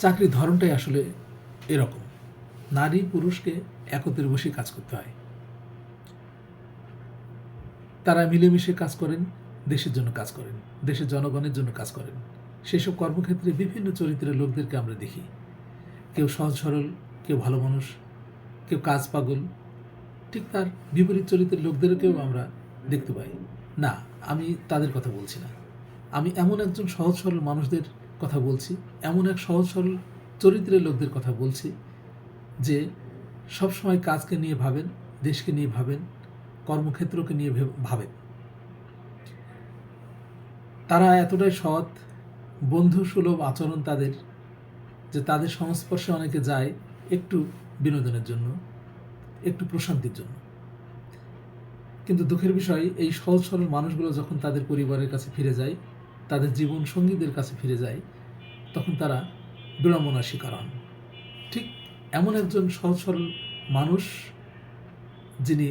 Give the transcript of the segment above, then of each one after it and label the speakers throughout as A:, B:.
A: চাকরির ধরনটাই আসলে এরকম। নারী, পুরুষকে একত্রে বসে কাজ করতে হয়। তারা মিলেমিশে কাজ করেন, দেশের জন্য কাজ করেন, দেশের জনগণের জন্য কাজ করেন। সেসব কর্মক্ষেত্রে বিভিন্ন চরিত্রের লোকদেরকে আমরা দেখি। কেউ সহজ সরল, কেউ ভালো মানুষ, কেউ কাজ পাগল। ঠিক তার বিপরীত চরিত্রের লোকদেরকেও আমরা দেখতে পাই। না, আমি তাদের কথা বলছি না। আমি এমন একজন সহজ সরল মানুষদের কথা বলছি, এমন এক সহজ সরল চরিত্রের লোকদের কথা বলছি যে সবসময় কাজকে নিয়ে ভাবেন, দেশকে নিয়ে ভাবেন, কর্মক্ষেত্রকে নিয়ে ভেব- ভাবেন। তারা এতটাই সৎ বন্ধু সুলভ আচরণ তাদের যে তাদের সংস্পর্শে অনেকে যায় একটু বিনোদনের জন্য, একটু প্রশান্তির জন্য। কিন্তু দুঃখের বিষয়, এই সহজ সরল মানুষগুলো যখন তাদের পরিবারের কাছে ফিরে যায়, তাদের জীবন সঙ্গীদের কাছে ফিরে যায় তখন তারা বিড়ম্বনার শিকার হন। ঠিক এমন একজন সহজ সরল মানুষ যিনি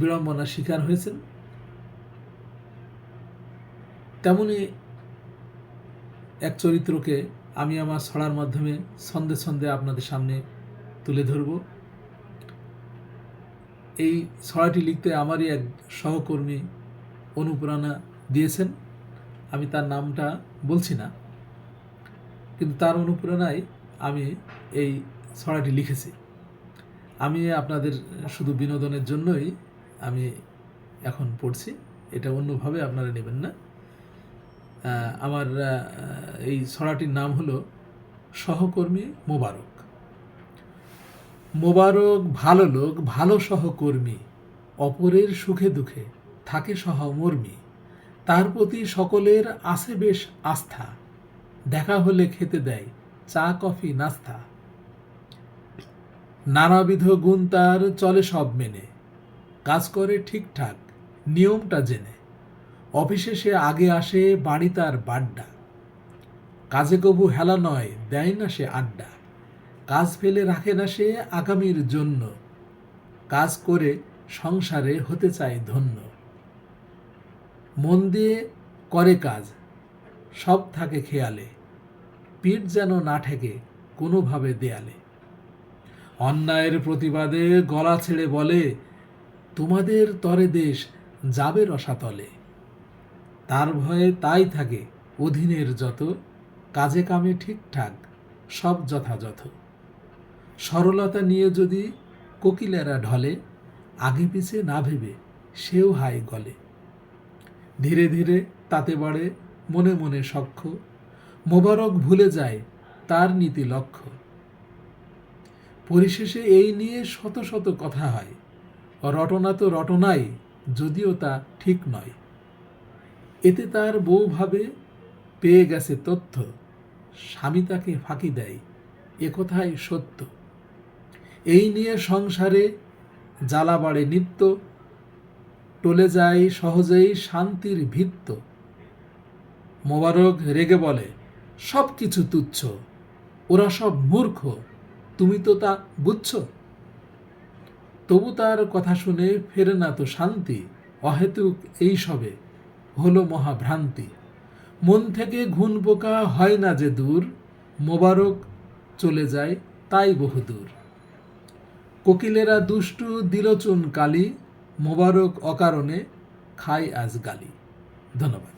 A: বিড়ম্বনার শিকার হয়েছেন, তেমনি এক চরিত্রকে আমি আমার ছড়ার মাধ্যমে ছন্দে ছন্দে আপনাদের সামনে তুলে ধরব। এই ছড়াটি লিখতে আমারই এক সহকর্মী অনুপ্রেরণা দিয়েছেন। আমি তার নামটা বলছি না। কিন্তু তার অনুপ্রেরণায় আমি এই ছড়াটি লিখেছি। আমি আপনাদের শুধু বিনোদনের জন্যই আমি এখন পড়ছি, এটা অন্যভাবে আপনারা নেবেন না। আমার এই ছড়াটির নাম হলো সহকর্মী মোবারক। মোবারক ভালো লোক, ভালো সহকর্মী, অপরের সুখে দুঃখে, থাকে সহমর্মী। তার প্রতি সকলের আছে বেশ আস্থা। দেখা হলে খেতে দেয় চা, কফি, নাস্তা। নানাবিধ গুণ তার চলে সব মেনে। কাজ করে ঠিকঠাক, নিয়মটা জেনে। অফিসে সে আগে আসে বাড়ি তার বাড্ডা। কাজে কবু হেলা নয়, দেয় না সে আড্ডা। কাজ ফেলে রাখে না সে আগামীর জন্য। কাজ করে সংসারে হতে চায় ধন্য। মন দিয়ে করে কাজ, সব থাকে খেয়ালে। পিঠ যেন না ঠেকে কোনোভাবে দেয়ালে। অন্যায়ের প্রতিবাদে গলা ছেড়ে বলে, তোমাদের তরে দেশ যাবে রসাতলে। তার ভয়ে তাই থাকে অধীনের যত, কাজে কামে ঠিকঠাক সব যথাযথ। সরলতা নিয়ে যদি কোকিলেরা ঢলে, আগে পিছে না ভেবে সেও হাই গলে। ধীরে ধীরে তাতে বাড়ে মনে মনে সখ্য মোবারক ভুলে যায় তার নীতি লক্ষ্য। পরিশেষে এই নিয়ে শত শত কথা হয়। রটনা তো রটনাই, যদিও তা ঠিক নয়। এতে তার বউ ভাবে, পেয়ে গেছে তথ্য। স্বামী তাকে ফাঁকি দেয় একথাই সত্য। এই নিয়ে সংসারে জ্বালা বাড়ে নিত্য, টলে যায় সহজেই শান্তির ভিত্ত। মোবারক রেগে বলে সব কিছু তুচ্ছ। ওরা সব মূর্খ। তুমি তো তা বুঝছ? তবু তার কথা শুনে ফেরে না তো শান্তি, অহেতুক এই সবে হলো মহাভ্রান্তি। মন থেকে ঘুণ পোকা হয় না যে দূর, মোবারক চলে যায় তাই বহুদূর কোকিলেরা দুষ্টু দিলচুন কালি, মোবারক অকারণে খায় আজ গালি। ধন্যবাদ।